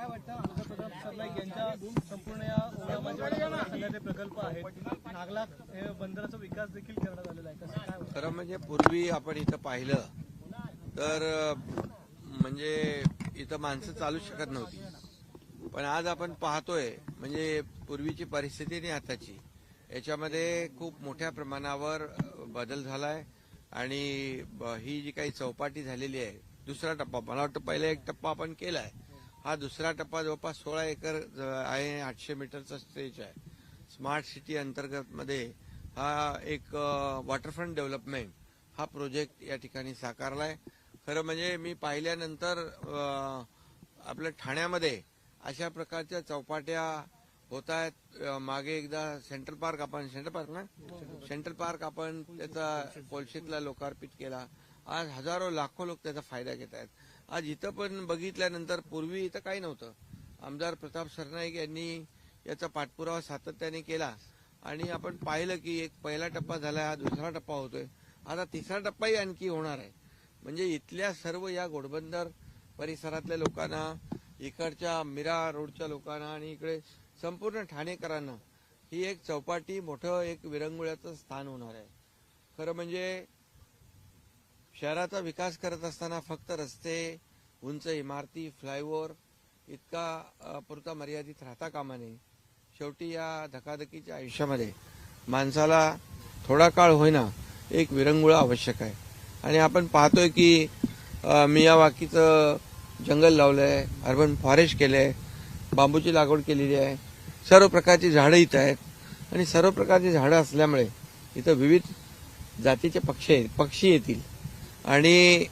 काय वाटतं? आमदार सरनाईक यांच्या संपूर्ण या ओव्यामध्ये प्रकल्प आहेत नागला हे बंदराचा विकास देखील करण्यात आलेला आहे. कसं काय खरं म्हणजे पूर्वी आपण इथं पाहिलं तर म्हणजे इथं माणसं चालू शकत नव्हती. पण आज आपण पाहतोय म्हणजे पूर्वीची परिस्थिती आणि आताची याच्यामध्ये खूप मोठ्या प्रमाणावर अं, बदल झालाय. आणि ही जी काही चौपाटी झालेली आहे दुसरा टप्पा मला वाटतं पहिला एक टप्पा आपण केलाय. हा दुसरा टप्पा जवळपास सोळा एकर आहे आठशे मीटरचा स्टेज आहे. स्मार्ट सिटी अंतर्गत मध्ये हा एक वॉटरफ्रंट डेव्हलपमेंट हा प्रोजेक्ट या ठिकाणी साकारलाय. खरं म्हणजे मी पाहिल्यानंतर आपल्या ठाण्यामध्ये अशा प्रकारच्या चौपाट्या होत आहेत मागे एकदा सेंट्रल पार्क आपण सेंट्रल पार्क ना? सेंट्रल पार्क आपण त्याचा कोलशेतला लोकार्पित केला. आज हजारो लाखो लोक त्याचा फायदा घेत आहेत आज इथं पण बघितल्यानंतर पूर्वी इथं काही नव्हतं. आमदार प्रताप सरनाईक यांनी याचा पाठपुरावा सातत्याने केला आणि आपण पाहिलं की एक पहिला टप्पा झाला हा दुसरा टप्पा होतोय. आता तिसरा टप्पाही आणखी होणार आहे. म्हणजे इथल्या सर्व या घोडबंदर परिसरातल्या लोकांना इकडच्या मिरा रोडच्या लोकांना आणि इकडे संपूर्ण ठाणेकरांना ही एक चौपाटी मोठं एक विरंगुळ्याचं स्थान होणार आहे. खरं म्हणजे शहराचा विकास करत असताना फक्त रस्ते उंच इमारती फ्लायओव्हर इतका पुरता मर्यादित राहता कामा नये. शेवटी या धकाधकीच्या आयुष्यामध्ये माणसाला थोडा काळ होईना एक विरंगुळा आवश्यक आहे. आणि आपण पाहतोय की अ, मियावाकीचं जंगल लावलं आहे अर्बन फॉरेस्ट आहे बांबूची लागवड केलेली आहे सर्व प्रकारची झाडं इथं आहेत. आणि सर्व प्रकारची झाडं असल्यामुळे इथं विविध जातीचे पक्षी आहेत पक्षी येतील. आणि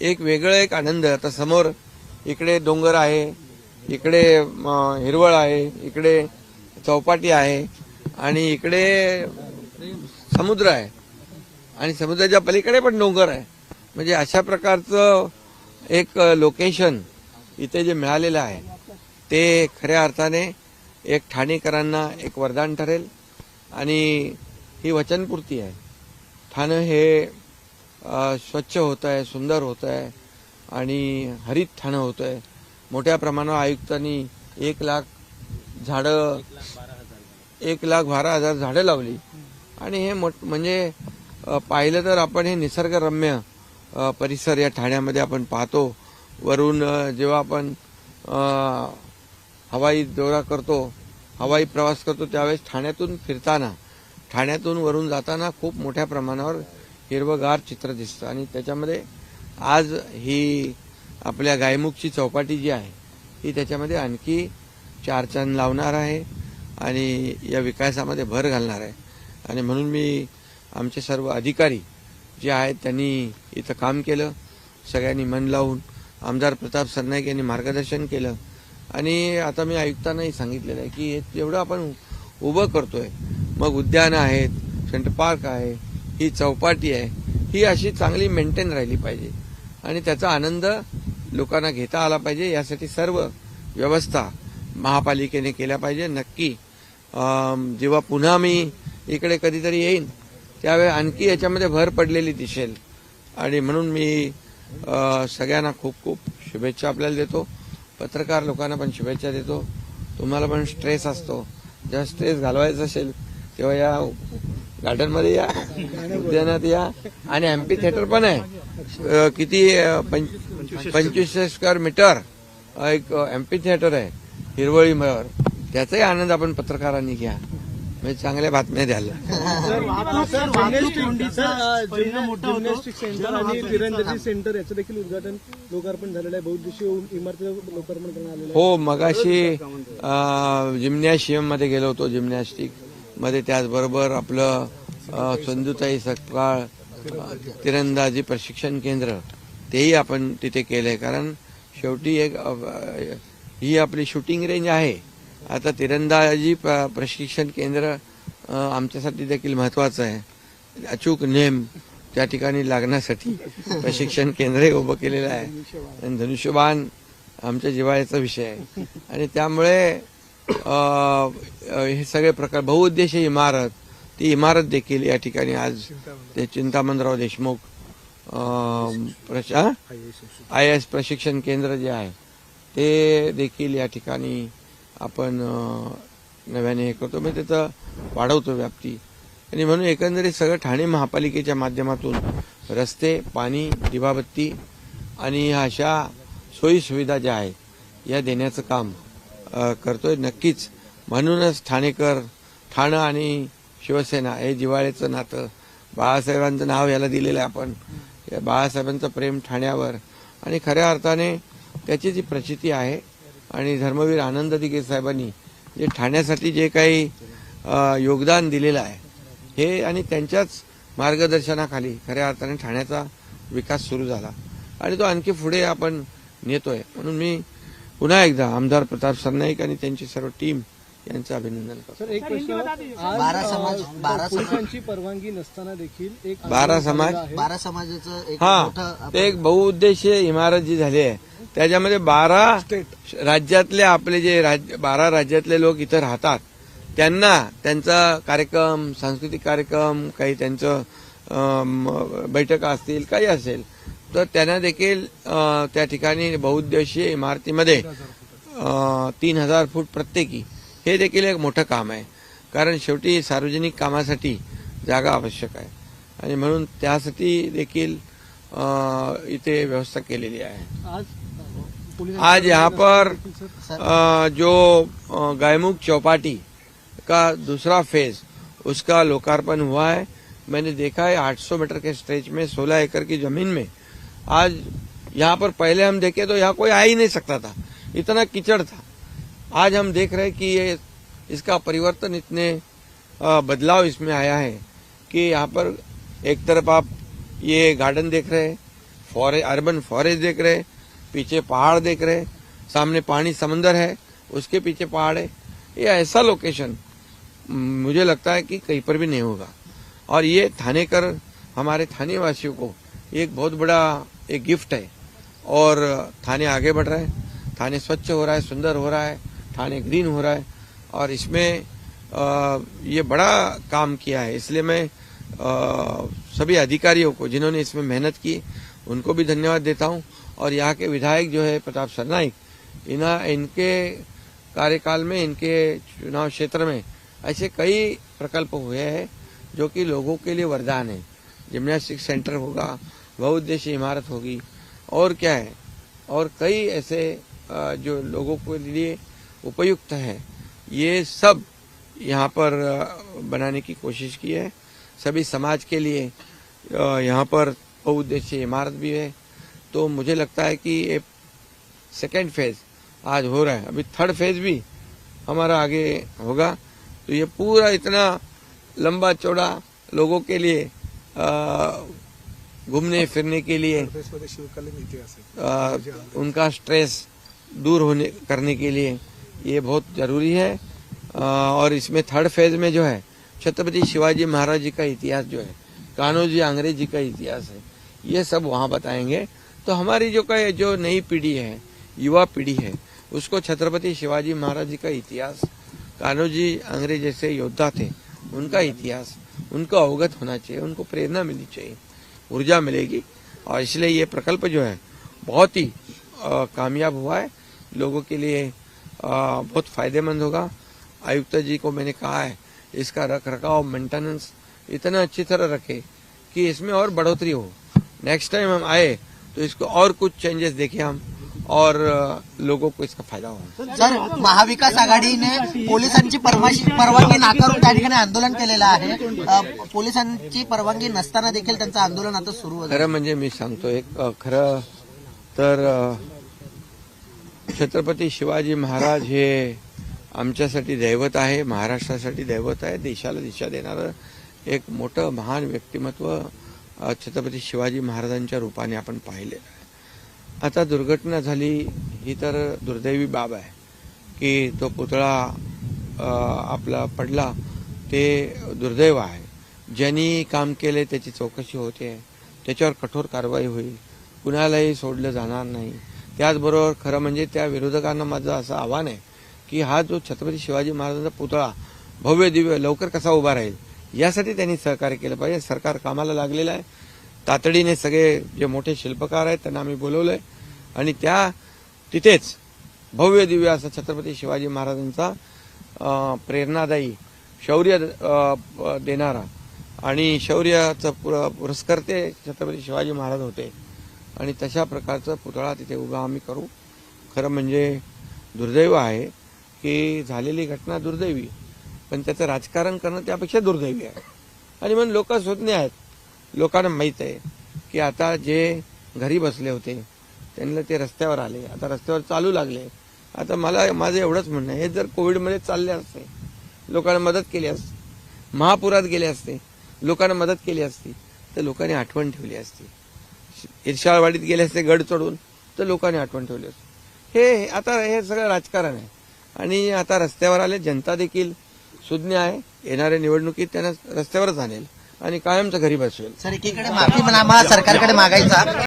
एक वेगळं एक आनंद आता समोर इकडे डोंगर आहे इकडे हिरवळ आहे इकडे चौपाटी आहे आणि इकडे समुद्र आहे. आणि समुद्राच्या पलीकडे पण डोंगर आहे. म्हणजे अशा प्रकारचं एक लोकेशन इथे जे मिळालेलं आहे ते खऱ्या अर्थाने एक ठाणेकरांना एक वरदान ठरेल. आणि ही वचनपूर्ती आहे. ठाणं हे स्वच्छ होत आहे सुंदर होत आहे आणि हरित ठाणं होत आहे मोठ्या प्रमाणावर आयुक्तांनी एक लाख झाडं एक लाख बारा हजार झाडं लावली. आणि हे म्हणजे पाहिलं तर आपण हे निसर्गरम्य परिसर या ठाण्यामध्ये आपण पाहतो. वरून जेव्हा आपण हवाई दौरा करतो हवाई प्रवास करतो त्यावेळेस ठाण्यातून फिरताना ठाण्यातून वरून जाताना खूप मोठ्या प्रमाणावर हिरवगार चित्र दिसतं. आणि त्याच्यामध्ये आज ही आपल्या गायमुखची चौपाटी जी आहे ही त्याच्यामध्ये आणखी चार चांद लावणार आहे आणि या विकासामध्ये भर घालणार आहे. आणि म्हणून मी आमचे सर्व अधिकारी जे आहेत त्यांनी इथं काम केलं. सगळ्यांनी मन लावून आमदार प्रताप सरनाईक यांनी मार्गदर्शन केलं. आणि आता मी आयुक्तांनाही सांगितलेलं आहे की हे जेवढं आपण उभं करतोय मग उद्यानं आहेत सेंटर पार्क आहे ही चौपाटी आहे ही अशी चांगली मेंटेन राहिली पाहिजे. आणि त्याचा आनंद लोकांना घेता आला पाहिजे. यासाठी सर्व व्यवस्था महापालिकेने केल्या पाहिजे. नक्की जेव्हा पुन्हा मी इकडे कधीतरी येईन त्यावेळी आणखी याच्यामध्ये भर पडलेली दिसेल. आणि म्हणून मी सगळ्यांना खूप खूप शुभेच्छा आपल्याला देतो. पत्रकार लोकांना पण शुभेच्छा देतो. तुम्हाला पण स्ट्रेस असतो. जेव्हा स्ट्रेस घालवायचा असेल तेव्हा या गार्डनमध्ये या उद्यानात या. आणि एमपी थिएटर पण आहे. किती अ, पंच- पंचवीसशे स्क्वेअर मीटर एक एमपी थिएटर आहे. हिरवळीवर त्याचाही आनंद आपण पत्रकारांनी घ्या. म्हणजे चांगल्या बातम्या द्याल जिम्नॅस्टिक सेंटर आणि तिरंदाजी सेंटर याचं देखील उद्घाटन लोकार्पण झालेलं आहे. इमारतीचं लोकार्पण करण्यात आलेलं हो मगाशी जिम्नॅशियममध्ये गेलो होतो जिम्नॅस्टिकमध्ये त्याचबरोबर आपलं अ, सकाळ तिरंदाजी प्रशिक्षण केंद्र तेही आपण तिथे केलंय. कारण शेवटी एक ही आपली शूटिंग रेंज आहे. आता तिरंदाजी प्रशिक्षण केंद्र आमच्यासाठी देखील महत्वाचं आहे. अचूक नेम त्या ठिकाणी लागण्यासाठी प्रशिक्षण केंद्रही उभं केलेलं आहे. आणि धनुष्यबाण आमच्या जिव्हाळ्याचा विषय आहे. आणि त्यामुळे हे सगळे प्रकार बहुउद्देशीय इमारत ती इमारत देखील या ठिकाणी आज ते चिंतामणराव देशमुख आय एस प्रशिक्षण केंद्र. जे आहे ते देखील या ठिकाणी आपण नव्याने हे करतो. म्हणजे त्याचं वाढवतो व्याप्ती. आणि म्हणून एकंदरीत सगळं ठाणे महापालिकेच्या माध्यमातून रस्ते पाणी दिवाबत्ती आणि अशा सोयी सुविधा ज्या आहेत या देण्याचं काम करतोय. नक्कीच म्हणूनच ठाणेकर ठाणं आणि शिवसेना हे जिव्हाळ्याचं नातं. बाळासाहेबांचं नाव याला दिलेलं आहे आपण. या बाळासाहेबांचं प्रेम ठाण्यावर. आणि खऱ्या अर्थाने त्याची जी प्रचिती आहे आणि धर्मवीर आनंद दिघे साहेबांनी जे ठाण्यासाठी जे काही योगदान दिलेलं आहे हे आणि त्यांच्याच मार्गदर्शनाखाली खऱ्या अर्थाने ठाण्याचा विकास सुरू झाला. आणि तो आणखी पुढे आपण नेतोय. म्हणून मी पुन्हा एकदा आमदार प्रताप सरनाईक आणि त्यांची सर्व टीम यांचं अभिनंदन करतो. सर एक प्रश्न आज बारा समाज- बारा समाज- पोलिसांची परवानगी नसताना देखील एक बारा आंदोलन समाज- झालेलं आहे. बारा समाजाचं एक हा मोठं ते एक बहुउद्देशीय इमारत जी झाली आहे त्याच्यामध्ये बारा राज्यातले आपले जे राज्य बारा राज्यातले लोक इथं राहतात. त्यांना त्यांचा कार्यक्रम सांस्कृतिक कार्यक्रम काही त्यांचं अम, बैठका असतील काही असेल तर त्यांना देखील अ, त्या ठिकाणी बहुउद्देशीय इमारतीमध्ये तीन हजार फूट प्रत्येकी हे देखील एक मोठं काम आहे. कारण शेवटी सार्वजनिक कामासाठी जागा आवश्यक आहे. आणि म्हणून त्यासाठी देखील इथे व्यवस्था केलेली आहे. आज आज यहाँ पर जो गायमुख चौपाटी का दूसरा फ़ेज़ उसका लोकार्पण हुआ है। मैंने देखा है 800 मीटर के स्ट्रेच में 16 एकड़ की ज़मीन में। आज यहाँ पर पहले हम देखे तो यहाँ कोई आ ही नहीं सकता था। इतना कीचड़ था। आज हम देख रहे हैं कि ये, इसका परिवर्तन इतने बदलाव इसमें आया है कि यहाँ पर एक तरफ़ आप ये गार्डन देख रहे हैं, फॉरे, अर्बन फॉरेस्ट देख रहे हैं, पीछे पहाड़ देख रहे हैं, सामने पानी समंदर है, उसके पीछे पहाड़ है। ये ऐसा लोकेशन मुझे लगता है कि कहीं पर भी नहीं होगा। और ये थाने थानेकर, हमारे थाने वासियों को एक बहुत बड़ा एक गिफ्ट है। और थाने आगे बढ़ रहे हैं, थाने स्वच्छ हो रहा है, सुंदर हो रहा है थाने ग्रीन हो रहा है और इसमें ये बड़ा काम किया है। इसलिए मैं सभी अधिकारियों को, जिन्होंने इसमें मेहनत की, उनको भी धन्यवाद देता हूँ। और यहाँ के विधायक जो है, प्रताप सरनाइक, इना, इनके कार्यकाल में, इनके चुनाव क्षेत्र में ऐसे कई प्रकल्प हुए हैं जो कि लोगों के लिए वरदान है। जिम्नास्टिक सेंटर होगा बहुउद्देशीय इमारत होगी, और क्या है? और कई ऐसे जो लोगों के लिए उपयुक्त है। ये सब यहाँ पर बनाने की कोशिश की है। सभी समाज के लिए यहाँ पर बहुउद्देशीय इमारत भी है। तो मुझे लगता है कि ये सेकेंड फ़ेज़ आज हो रहा है। अभी थर्ड फ़ेज़ भी हमारा आगे होगा। तो ये पूरा इतना लंबा चौड़ा लोगों के लिए घूमने फिरने के लिए अ, उनका स्ट्रेस दूर होने करने के लिए। ये बहुत ज़रूरी है। और इसमें थर्ड फ़ेज़ में जो है, छत्रपति शिवाजी महाराज जी का इतिहास जो है कान्होजी अंग्रेज़ जी का इतिहास है, ये सब वहाँ बताएँगे। तो हमारी जो का, जो नई पीढ़ी है, युवा पीढ़ी है, उसको छत्रपति शिवाजी महाराज जी का इतिहास कान्होजी अंग्रेज़ जैसे योद्धा थे, उनका इतिहास, उनको अवगत होना चाहिए, उनको प्रेरणा मिलनी चाहिए, ऊर्जा मिलेगी। और इसलिए ये प्रकल्प जो है, बहुत ही कामयाब हुआ है। लोगों के लिए बहुत फायदेमंद होगा। आयुक्त जी को मैंने कहा है इसका रख रखाव मेंटेनेंस इतना अच्छी तरह रखे कि इसमें और बढ़ोतरी हो। नेक्स्ट टाइम हम आए तो इसको और कुछ चेंजेस देखें हम और लोगों को इसका फायदा हो। सर महाविकास आघाडीने पोलिसांची परवानगी नाकारून त्या ठिकाणी आंदोलन केलेलं आहे. पोलिसांची परवानगी नसताना देखील त्यांचं आंदोलन आता सुरू खरं म्हणजे मी सांगतो एक खरं तर छत्रपती शिवाजी महाराज हे आमच्यासाठी दैवत आहे महाराष्ट्रासाठी दैवत आहे देशाला दिशा देणारं एक मोठं महान व्यक्तिमत्व छत्रपती शिवाजी महाराजांच्या रूपाने आपण पाहिलेलं आहे आता दुर्घटना झाली ही तर दुर्दैवी बाब आहे की तो पुतळा आपला पडला ते दुर्दैव आहे. ज्यांनी काम केले त्याची चौकशी होते त्याच्यावर कठोर कारवाई होईल. कुणालाही सोडलं जाणार नाही. त्याचबरोबर खरं म्हणजे त्या विरोधकांना माझं असं आव्हान आहे की हा जो छत्रपती शिवाजी महाराजांचा पुतळा भव्य दिव्य लवकर कसा उभा राहील यासाठी त्यांनी सहकार्य केलं पाहिजे. सरकार कामाला लागलेलं आहे. तातडीने सगळे जे मोठे शिल्पकार आहेत त्यांना आम्ही बोलवलंय. आणि त्या तिथेच भव्य दिव्य असा छत्रपती शिवाजी महाराजांचा प्रेरणादायी शौर्य देणारा आणि शौर्याचं पुर- पुरस्कर्ते छत्रपती शिवाजी महाराज होते. आणि तशा प्रकारचा पुतळा तिथे उभा आम्ही करू. खरं म्हणजे दुर्दैव आहे की झालेली घटना दुर्दैवी पण त्याचं राजकारण करणं त्यापेक्षा दुर्दैवी आहे. आणि म्हणून लोक शोधणे आहेत. लोकांना माहीत आहे की आता जे घरी बसले होते त्यांना ते रस्त्यावर आले आता रस्त्यावर चालू लागले. आता मला माझं एवढंच म्हणणं आहे हे जर कोविडमध्ये चालले असते लोकांना मदत केली असते महापुरात गेले असते लोकांना मदत केली असती तर लोकांनी आठवण ठेवली असती. इर्शाळवाडीत गेले असते गड चढून तर लोकांनी आठवण ठेवली असते. हे आता हे सगळं राजकारण आहे. आणि आता रस्त्यावर आले जनता देखील सुज्ञ आहे. येणाऱ्या निवडणुकीत त्यांना रस्त्यावरच आणेल. आणि कायमचं घरी बसवेल. सर एकीकडे माफी पण आम्हाला सरकारकडे मागायचा.